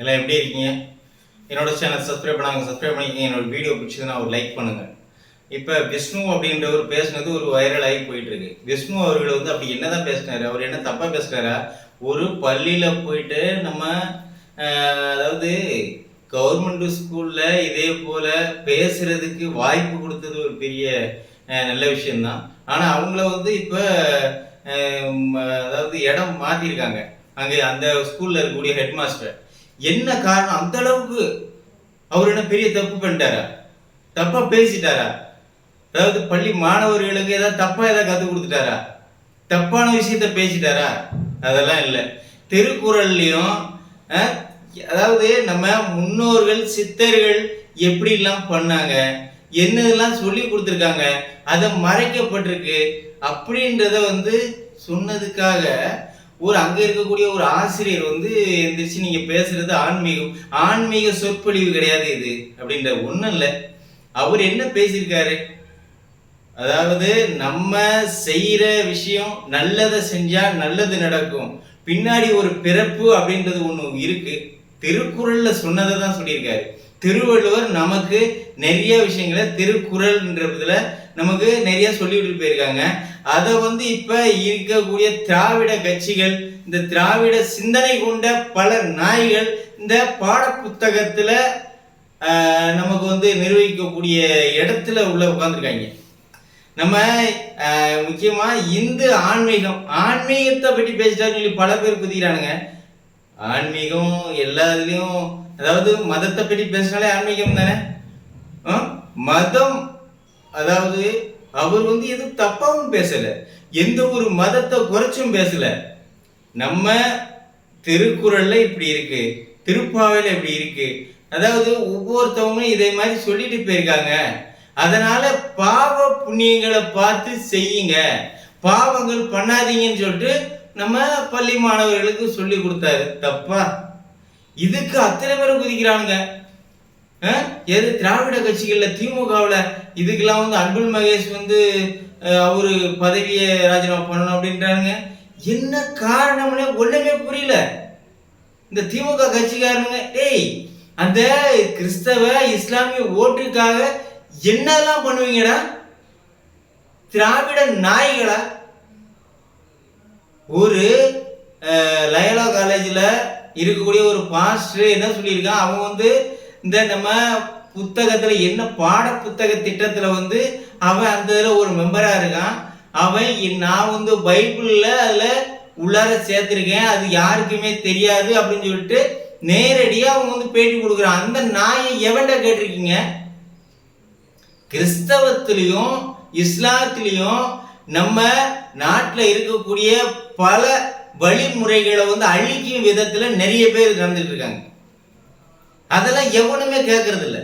எல்லாம் எப்படி இருக்கீங்க? என்னோட சேனல் சப்ஸ்கிரைப் பண்ணாங்க சப்ஸ்கிரைப் பண்ணிக்கிங்க. என்னோட வீடியோ பிடிச்சதுன்னா ஒரு லைக் பண்ணுங்க. இப்போ விஷ்ணு அப்படின்றவர் பேசுனது ஒரு வைரல் ஆகி போயிட்டு இருக்கு விஷ்ணு அவர்கள் வந்து அப்படி என்னதான் பேசினாரு? அவர் என்ன தப்பாக பேசுறாரா? ஒரு பள்ளியில் போயிட்டு நம்ம அதாவது கவர்மெண்ட் ஸ்கூலில் இதே போல் பேசுறதுக்கு வாய்ப்பு கொடுத்தது ஒரு பெரிய நல்ல விஷயம்தான். ஆனால் அவங்கள வந்து இப்போ அதாவது இடம் மாற்றிருக்காங்க அங்கே அந்த ஸ்கூலில் இருக்கக்கூடிய ஹெட் மாஸ்டர் என்ன காரணம்? அந்த அளவுக்கு அவர் என்ன பெரிய தப்பு பண்ணிட்டாரா? தப்பா பேசிட்டாரா? அதாவது பள்ளி மாணவர்களுக்கு ஏதாவது தப்பா ஏதாவது கத்து கொடுத்துட்டாரா? தப்பான விஷயத்த பேசிட்டாரா? அதெல்லாம் இல்லை. திருக்குறள்லையும் அதாவது நம்ம முன்னோர்கள் சித்தர்கள் எப்படிலாம் பண்ணாங்க? என்னதெல்லாம் சொல்லி கொடுத்துருக்காங்க? அதை மறைக்கப்பட்டிருக்கு. அப்படின்றத வந்து சொன்னதுக்காக ஒரு அங்கே இருக்கக்கூடிய ஒரு ஆசிரியர் வந்து எந்திரிச்சு நீங்கள் பேசுறது ஆன்மீகம் ஆன்மீக சொற்பொழிவு கிடையாது இது அப்படின்ற ஒன்றும் இல்லை. அவர் என்ன பேசியிருக்காரு? அதாவது நம்ம செய்கிற விஷயம் நல்லதை செஞ்சால் நல்லது நடக்கும். பின்னாடி ஒரு பிறப்பு அப்படின்றது ஒன்று இருக்கு. திருக்குறளில் சொன்னதை தான் சொல்லியிருக்காரு. திருவள்ளுவர் நமக்கு நிறைய விஷயங்களை திருக்குறள்ன்றதுல நமக்கு நிறைய சொல்லிவிட்டு போயிருக்காங்க. அதை வந்து இப்ப இருக்கக்கூடிய திராவிட கட்சிகள் இந்த திராவிட சிந்தனை கொண்ட பல நாய்கள் இந்த பாட புத்தகத்துல நமக்கு வந்து நிர்வகிக்கக்கூடிய இடத்துல உள்ள உட்காந்துருக்காங்க நம்ம முக்கியமா இந்து ஆன்மீகம் ஆன்மீகத்தை பற்றி பேசிட்டாருன்னு சொல்லி பல பேர் குதிக்கிறானுங்க. ஆன்மீகம் எல்லா இதுலயும் அதாவது மதத்தை பற்றி பேசினாலே ஆன்மீகம் தானே மதம் அதாவது அவர் வந்து எதுவும் தப்பாவும் பேசல. எந்த ஒரு மதத்தை குறைச்சும் பேசல. நம்ம திருக்குறள்ல இப்படி இருக்கு திருப்பாவையில் இப்படி இருக்கு. அதாவது ஒவ்வொருத்தவங்களும் இதே மாதிரி சொல்லிட்டு போயிருக்காங்க. அதனால பாவ புண்ணியங்களை பார்த்து செய்யுங்க. பாவங்கள் பண்ணாதீங்கன்னு சொல்லிட்டு நம்ம பள்ளி மாணவர்களுக்கு சொல்லி கொடுத்தாரு. தப்பா? இதுக்கு அத்தனை பேரும் குதிக்கிறானுங்க. எது? திராவிட கட்சிகளில் திமுகவில் இதுக்கெல்லாம் வந்து அன்பில் மகேஷ் வந்து அவர் அவரு பதவியை ராஜினாமா பண்ணணும் அப்படின்றாங்க என்ன காரணம்னு ஒன்றுமே புரியல. இந்த திமுக கட்சிக்காரனுங்க டேய் அந்த கிறிஸ்தவ இஸ்லாமிய ஓட்டுக்காக என்னெல்லாம் பண்ணுவீங்கடா? திராவிட நாய்களா? ஒரு லயலா காலேஜில் இருக்கக்கூடிய ஒரு பாஸ்டர் என்ன சொல்லியிருக்கான்? அவன் வந்து இந்த நம்ம புத்தகத்தில் என்ன பாட புத்தக திட்டத்தில் வந்து அவன் அந்த இதில் ஒரு மெம்பராக இருக்கான். அவன் நான் வந்து பைபிளில் அதில் உள்ளார சேர்த்துருக்கேன். அது யாருக்குமே தெரியாது அப்படின்னு சொல்லிட்டு நேரடியாக அவங்க வந்து பேட்டி கொடுக்குறான். அந்த நாயை எவன்டா கேட்டிருக்கீங்க? கிறிஸ்தவத்திலையும் இஸ்லாத்திலையும் நம்ம நாட்டில் இருக்கக்கூடிய பல வழிமுறைகளை வந்து அழிக்கும் விதத்தில் நிறைய பேர் நடந்துட்டு இருக்காங்க. அதெல்லாம் எவனுமே கேட்கறது இல்ல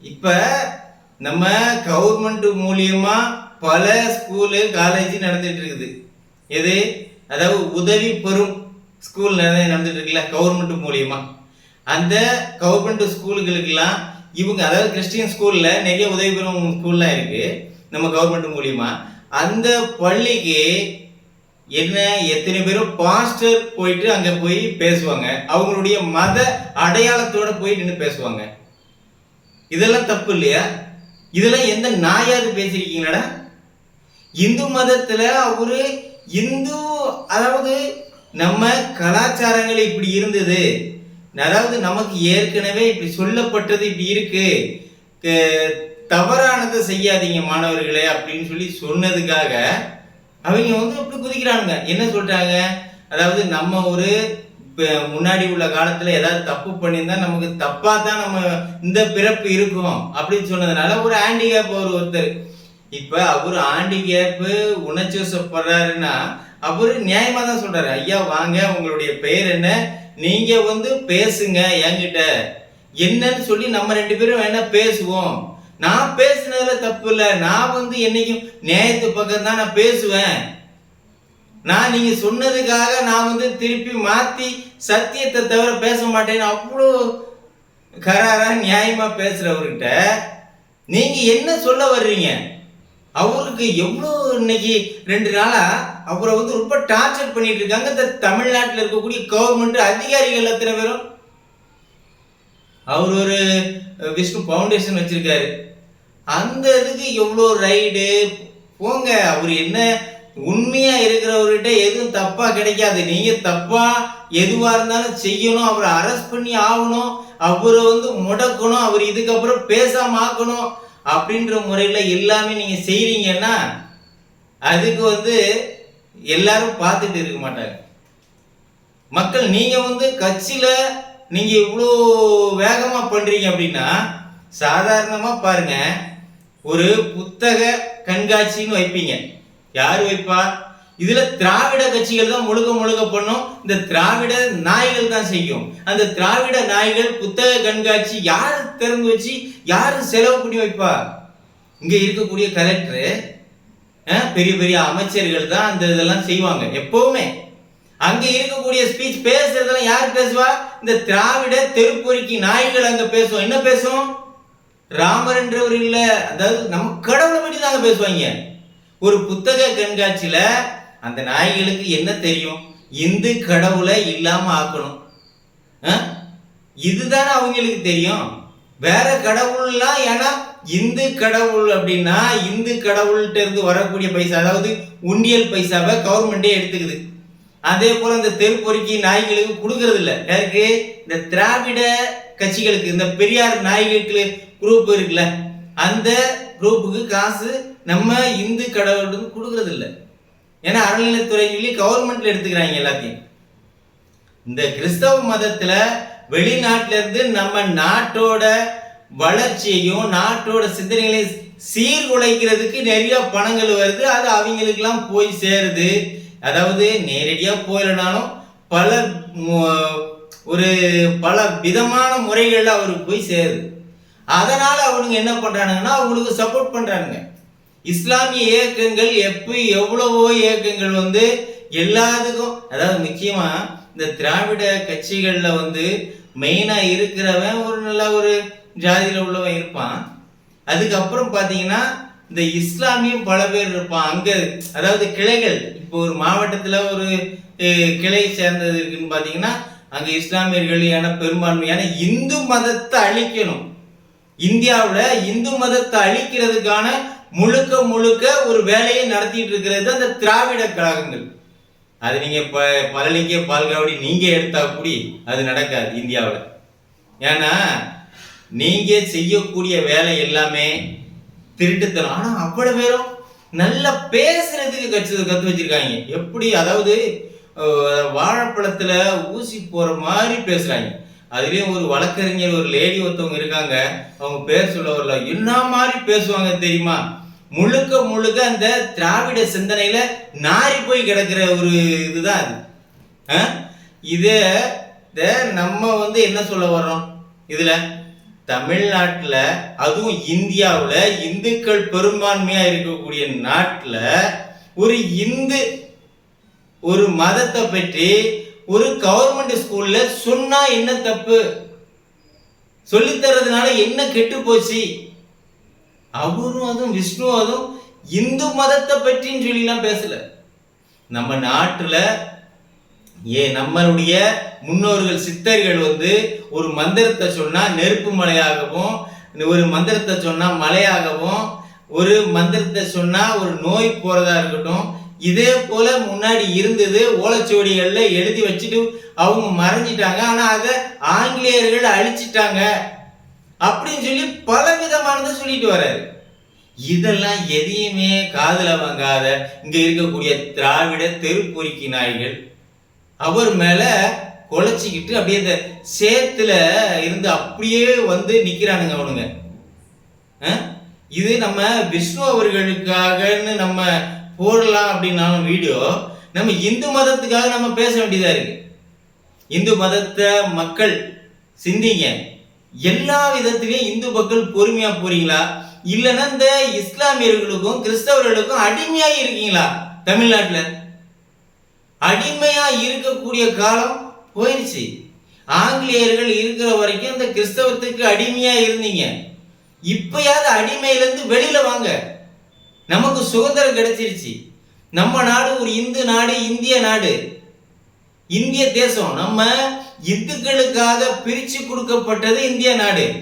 இப்ப நம்ம கவர்மெண்ட் மூலியமா பல ஸ்கூலு காலேஜ் நடந்துட்டு இருக்குது. எது? அதாவது உதவி பெறும் ஸ்கூல் நடந்துட்டு இருக்குல்ல கவர்மெண்ட் மூலியமா. அந்த கவர்மெண்ட் ஸ்கூலுகளுக்கெல்லாம் இவங்க அதாவது கிறிஸ்டியன் ஸ்கூல்ல நிறைய உதவி பெறும் ஸ்கூல்லாம் இருக்கு நம்ம கவர்மெண்ட் மூலியமா. அந்த பள்ளிக்கு என்ன எத்தனை பேரும் பாஸ்டர் போயிட்டு அங்க போய் பேசுவாங்க. அவங்களுடைய மத அடையாளத்தோட போய் நின்று பேசுவாங்க. இதெல்லாம் தப்பு இல்லையா? இதெல்லாம் எந்த நாயாவது பேசியிருக்கீங்களா இந்து மதத்துல அவரு இந்து அதாவது நம்ம கலாச்சாரங்கள் இப்படி இருந்தது. அதாவது நமக்கு ஏற்கனவே இப்படி சொல்லப்பட்டது இப்படி இருக்கு. தவறானதை செய்யாதீங்க மாணவர்களே அப்படின்னு சொல்லி சொன்னதுக்காக அவங்க வந்து இப்படி குதிக்கிறானுங்க. என்ன சொல்றாங்க? அதாவது நம்ம ஒரு முன்னாடி உள்ள காலத்துல ஏதாவது தப்பு பண்ணியிருந்தா நமக்கு தப்பா தான் நம்ம இந்த பிறப்பு இருக்கும் அப்படின்னு சொன்னதுனால ஒரு ஹேண்டிகேப் அவர் ஒருத்தர். இப்ப அவர் ஹேண்டிகேப் உணர்ச்சி வசப்படுறாருன்னா அவரு நியாயமா தான் சொல்றாரு. ஐயா வாங்க உங்களுடைய பெயர் என்ன? நீங்க வந்து பேசுங்க என்கிட்ட. என்னன்னு சொல்லி நம்ம ரெண்டு பேரும் வேணா பேசுவோம். நான் பேசுனதுல தப்பு இல்லை. நான் வந்து என்னைக்கும் நியாயத்து பக்கம் தான் நான் பேசுவேன். நான் நீங்க சொன்னதுக்காக நான் வந்து திருப்பி மாத்தி சத்தியத்தை தவிர பேச மாட்டேன்னு அவ்வளோ கராரா நியாயமா பேசுறவர்கிட்ட நீங்க என்ன சொல்ல வர்றீங்க? அவருக்கு எவ்வளோ இன்னைக்கு ரெண்டு நாளா அவரை வந்து ரொம்ப டார்ச்சர் பண்ணிட்டு இருக்காங்க. இந்த தமிழ்நாட்டில் இருக்கக்கூடிய கவர்மெண்ட் அதிகாரிகள் எத்தனை பேரும்? அவர் ஒரு விஷ்ணு ஃபவுண்டேஷன் வச்சிருக்காரு. அந்த இதுக்கு எவ்வளோ ரைடு போங்க அவர் என்ன உண்மையா இருக்கிறவர்கிட்ட எதுவும் தப்பா கிடைக்காது. நீங்க தப்பா எதுவா இருந்தாலும் செய்யணும் அவரை அரெஸ்ட் பண்ணி ஆகணும் அவரை வந்து முடக்கணும் அவர் இதுக்கப்புறம் பேசாம ஆக்கணும் அப்படின்ற முறையில எல்லாமே நீங்க செய்றீங்கன்னா அதுக்கு வந்து எல்லாரும் பார்த்துட்டு இருக்க மாட்டாங்க. மக்கள் நீங்க வந்து கட்சியில நீங்கள் இவ்வளோ வேகமாக பண்ணுறீங்க அப்படின்னா சாதாரணமாக பாருங்கள் ஒரு புத்தக கண்காட்சின்னு வைப்பீங்க. யார் வைப்பா? இதில் திராவிட கட்சிகள் தான் முழுக்க முழுக்க பண்ணும். இந்த திராவிட நாய்கள் தான் செய்யும். அந்த திராவிட நாய்கள் புத்தக கண்காட்சி யார் திறந்து வச்சு யார் செலவு பண்ணி வைப்பா? இங்கே இருக்கக்கூடிய கலெக்டரு பெரிய பெரிய அமைச்சர்கள் தான் அந்த இதெல்லாம் செய்வாங்க. எப்போவுமே அங்க இருக்கக்கூடிய ஸ்பீச் பேசுறதெல்லாம் யார் பேசுவா? இந்த திராவிட தெருப்பொறிக்கு நாய்கள் அங்க பேசுவோம் என்ன பேசும்? ராமர் என்றவர் இல்ல. அதாவது நம்ம கடவுளை பற்றி தாங்க பேசுவாங்க. ஒரு புத்தக கண்காட்சியில அந்த நாய்களுக்கு என்ன தெரியும்? இந்து கடவுளை இல்லாம ஆக்கணும். ஆ? இதுதானே அவங்களுக்கு தெரியும். வேற கடவுள்லாம் ஏன்னா இந்து கடவுள் அப்படின்னா இந்து கடவுள்கிட்ட இருந்து வரக்கூடிய பைசா அதாவது உண்டியல் பைசாவை கவர்மெண்டே எடுத்துக்குது. அதே போல இந்த தெருப்பொறுக்கி நாய்களுக்கு கொடுக்கறது இல்லை. எனக்கு இந்த திராவிட கட்சிகளுக்கு இந்த பெரியார் நாய்களுக்கு குரூப் இருக்குல்ல அந்த குரூப்புக்கு காசு நம்ம இந்து கடவுளுக்கு கொடுக்கறது இல்லை. ஏன்னா அறநிலைத்துறை சொல்லி கவர்மெண்ட்ல எடுத்துக்கிறாங்க எல்லாத்தையும். இந்த கிறிஸ்தவ மதத்துல வெளிநாட்டுல இருந்து நம்ம நாட்டோட வளர்ச்சியையும் நாட்டோட சிந்தனைகளையும் சீர்குலைக்கிறதுக்கு நிறைய பணங்கள் வருது. அது அவங்களுக்கெல்லாம் போய் சேருது. அதாவது நேரடியாக போயிடனாலும் பல ஒரு பல விதமான முறைகளில் அவருக்கு போய் சேருது. அதனால் அவனுங்க என்ன பண்ணுறானுங்கன்னா அவங்களுக்கு சப்போர்ட் பண்ணுறானுங்க இஸ்லாமிய இயக்கங்கள் எப்போ எவ்வளவோ இயக்கங்கள் வந்து எல்லாத்துக்கும் அதாவது முக்கியமாக இந்த திராவிட கட்சிகளில் வந்து மெயினாக இருக்கிறவன் ஒரு நல்ல ஒரு ஜாதியில் உள்ளவன் இருப்பான். அதுக்கப்புறம் பார்த்தீங்கன்னா இந்த இஸ்லாமியும் பல பேர் இருப்பான் அங்க அதாவது கிளைகள். இப்போ ஒரு மாவட்டத்துல ஒரு கிளை சேர்ந்தது இருக்குன்னு பாத்தீங்கன்னா அங்க இஸ்லாமியர்களான பெரும்பான்மையான இந்து மதத்தை அழிக்கணும். இந்தியாவில் இந்து மதத்தை அழிக்கிறதுக்கான முழுக்க முழுக்க ஒரு வேலையை நடத்திட்டு இருக்கிறது அந்த திராவிட கழகங்கள். அது நீங்க ப பழனிக்க பால்காவடி நீங்க எடுத்தா கூடி அது நடக்காது இந்தியாவில். ஏன்னா நீங்க செய்யக்கூடிய வேலை எல்லாமே திருட்டுத்தனம். ஆனா அவ்வளவு பேரும் நல்லா பேசுறதுக்கு கற்று கத்து வச்சிருக்காங்க. எப்படி? அதாவது வாழைப்பழத்துல ஊசி போற மாதிரி பேசுறாங்க. அதுலயும் ஒரு வழக்கறிஞர் ஒரு லேடி ஒருத்தவங்க இருக்காங்க. அவங்க பேர் சொல்ல வரல. என்ன மாதிரி பேசுவாங்க தெரியுமா? முழுக்க முழுக்க அந்த திராவிட சிந்தனையில நாரி போய் கிடக்கிற ஒரு இதுதான் அது. அஹ்? இதே இத நம்ம வந்து என்ன சொல்ல வர்றோம்? இதுல தமிழ்நாட்டில் அதுவும் இந்தியாவில் இந்துக்கள் பெரும்பான்மையாக இருக்கக்கூடிய நாட்டில் ஒரு இந்து ஒரு மதத்தை பற்றி ஒரு கவர்மெண்ட் ஸ்கூல்ல சொன்னா என்ன தப்பு? சொல்லித்தரதுனால என்ன கெட்டு போச்சு? அவரும் அதுவும் விஷ்ணு அதுவும் இந்து மதத்தை பற்றின்னு சொல்லிலாம் பேசல. நம்ம நாட்டில் ஏ நம்மளுடைய முன்னோர்கள் சித்தர்கள் வந்து ஒரு மந்திரத்தை சொன்னா நெருப்பு மலையாகவும் ஒரு மந்திரத்தை சொன்னா மலையாகவும் ஒரு மந்திரத்தை சொன்னா ஒரு நோய் போறதா இருக்கட்டும் இதே போல முன்னாடி இருந்தது ஓலைச்சுவடிகள்ல எழுதி வச்சுட்டு அவங்க மறைஞ்சிட்டாங்க. ஆனா அதை ஆங்கிலேயர்கள் அழிச்சிட்டாங்க அப்படின்னு சொல்லி பல விதமானதை சொல்லிட்டு வர்றாரு. இதெல்லாம் எதையுமே காதுல வாங்காத இங்க இருக்கக்கூடிய திராவிட தெருப்பொறுக்கி நாய்கள். அவர் மேல குலைச்சிக்கிட்டு அப்படியே இந்த சேத்துல இருந்து அப்படியே வந்து நிக்கிறானுங்க அவனுங்க. இது நம்ம விஷ்ணு அவர்களுக்காகன்னு நம்ம போடலாம் அப்படின்னாலும் வீடியோ நம்ம இந்து மதத்துக்காக நம்ம பேச வேண்டியதா இருக்கு. இந்து மதத்தை மக்கள் சிந்திங்க. எல்லா விதத்திலையும் இந்து மக்கள் பொறுமையா போறீங்களா? இல்லைன்னா இந்த இஸ்லாமியர்களுக்கும் கிறிஸ்தவர்களுக்கும் அடிமையா இருக்கீங்களா தமிழ்நாட்டில்? அடிமையா இருக்கக்கூடிய காலம் போயிடுச்சு ஆங்கிலேயர்கள் இருக்கிற வரைக்கும் இந்த கிறிஸ்தவத்துக்கு அடிமையா இருந்தீங்க. இப்பயாவது அடிமையிலேருந்து வெளியில வாங்க. நமக்கு சுதந்திரம் கிடைச்சிருச்சு. நம்ம நாடு ஒரு இந்து நாடு இந்திய நாடு. இந்திய தேசம். நம்ம இந்துக்களுக்காக பிரிச்சு கொடுக்கப்பட்டது இந்திய நாடு.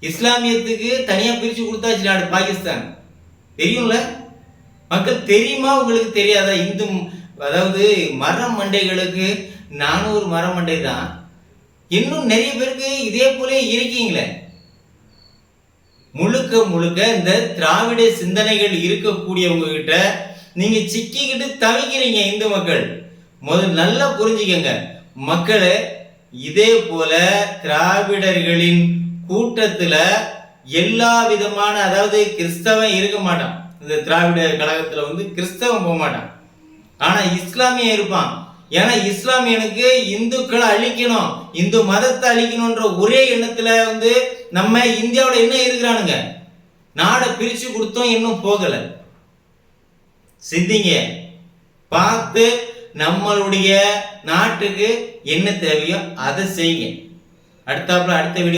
இஸ்லாமியத்துக்கு தனியா பிரிச்சு கொடுத்தாச்சு நாடு பாகிஸ்தான். தெரியும்ல? மக்கள் தெரியுமா? உங்களுக்கு தெரியாதா? இந்து அதாவது மரம் மண்டைகளுக்கு நானும் ஒரு மரமண்டை தான் இன்னும் நிறைய பேருக்கு இதே போல இருக்கீங்களே. முழுக்க முழுக்க இந்த திராவிட சிந்தனைகள் இருக்கக்கூடியவங்க கிட்ட நீங்க சிக்கிக்கிட்டு தவிக்கிறீங்க இந்து மக்கள். முதல் நல்லா புரிஞ்சுக்கங்க. மக்களே இதே போல திராவிடர்களின் கூட்டத்துல எல்லா விதமான அதாவது கிறிஸ்தவன் இருக்க மாட்டான். இந்த திராவிட கழகத்துல வந்து கிறிஸ்தவன் போக மாட்டான். ஆனா இஸ்லாமிய இருப்பான். ஏன்னா இஸ்லாமியனுக்கு இந்துக்களை அழிக்கணும் இந்து மதத்தை அழிக்கணும்ன்ற ஒரே எண்ணத்துல வந்து நம்ம இந்தியாவோட என்ன இருக்கிறானுங்க? நாடை பிரிச்சு கொடுத்தோம் இன்னும் போகல. சிந்திங்க. பார்த்து நம்மளுடைய நாட்டுக்கு என்ன தேவையோ அதை செய்யுங்க. அடுத்தாப்புல அடுத்த வீடியோ